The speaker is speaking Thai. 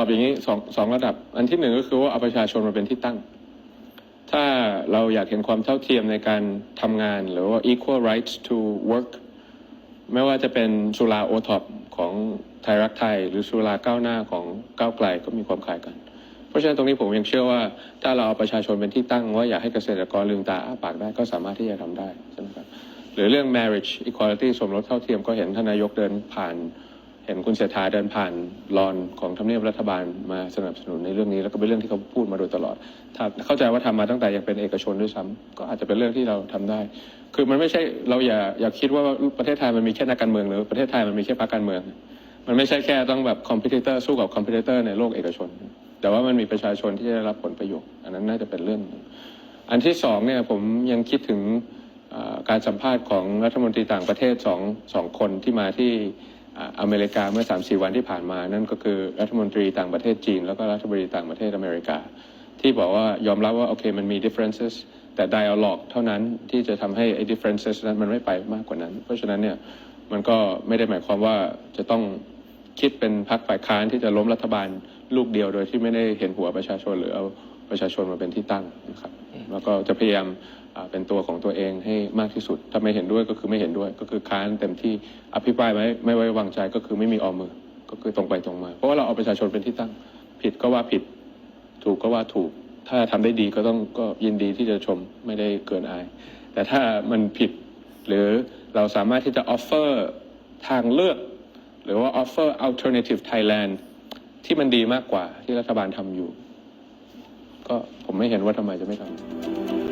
อบอย่างนี้สองสองระดับ อันที่หนึ่งก็คือว่าเอาประชาชนมาเป็นที่ตั้ง ถ้าเราอยากเห็นความเท่าเทียมในการทำงาน หรือว่า equal rights to work ไม่ว่าจะเป็นสุราโอท็อปของไทยรักไทย หรือสุราก้าวหน้าของก้าวไกลก็มีความคล้ายกัน เพราะฉะนั้นตรงนี้ผมยังเชื่อว่าถ้าเราเอาประชาชนเป็นที่ตั้ง ว่าอยากให้เกษตรกรลืมตาอ้าปากได้ก็สามารถที่จะทำได้ใช่ไหมครับหรือเรื่อง marriage equality สมรสเท่าเทียมก็เห็นท่านนายกเดินผ่าน ห็นคุณเศรษฐาเดินผ่านลอนของทำเนียบรัฐบาลมาสนับสนุนในเรื่องนี้แล้วก็เป็นเรื่องที่เขาพูดมาโดยตลอดถ้าเข้าใจว่าทำมาตั้งแต่ยังเป็นเอกชนด้วยซ้ำก็อาจจะเป็นเรื่องที่เราทำได้ คือมันไม่ใช่เราอย่าอย่าคิดว่าประเทศไทยมันมีแค่นักการเมืองหรือประเทศไทยมันมีแค่พรรคการเมือง มันไม่ใช่แค่ต้องแบบคอมเพติเตอร์สู้กับคอมเพติเตอร์ในโลกเอกชน แต่ว่ามันมีประชาชนที่จะได้รับผลประโยชน์อันนั้นน่าจะเป็นเรื่องหนึ่งอันที่สองเนี่ยผมยังคิดถึงการสัมภาษณ์ของรัฐมนตรีต่างประเทศสองสองคนที่มาที่ อ่าอเมริกาเมื่อ3าสี่วันที่ผ่านมา นั่นก็คือรัฐมนตรีต่างประเทศจีน แล้วก็รัฐมนตรีต่างประเทศอเมริกา ที่บอกว่ายอมรับว่าโอเคมันมี differences แต่ dialogue เท่านั้นที่จะทำให้ไอ้ differences นั้นมันไม่ไปมากกว่านั้น เพราะฉะนั้นเนี่ยมันก็ไม่ได้หมายความว่าจะต้องคิดเป็นพรรคฝ่ายค้านที่จะล้มรัฐบาลลูกเดียวโดยที่ไม่ได้เห็นหัวประชาชนหรือเอาประชาชนมาเป็นที่ตั้งนะครับ แล้วก็จะพยายามเป็นตัวของตัวเองให้มากที่สุด ถ้าไม่เห็นด้วยก็คือไม่เห็นด้วย ก็คือค้านเต็มที่อภิปรายไม่ไม่ไว้วางใจก็คือไม่มีออมมือ ก็คือตรงไปตรงมา เพราะว่าเราเอาประชาชนเป็นที่ตั้ง ผิดก็ว่าผิด ถูกก็ว่าถูก ถ้าทำได้ดีก็ต้องก็ยินดีที่จะชมไม่ได้เกินอาย แต่ถ้ามันผิดหรือเราสามารถที่จะ offer ทางเลือก หรือว่า offer alternative Thailand ที่มันดีมากกว่าที่รัฐบาลทำอยู่ ก็ผมไม่เห็นว่าทำไมจะไม่ทำ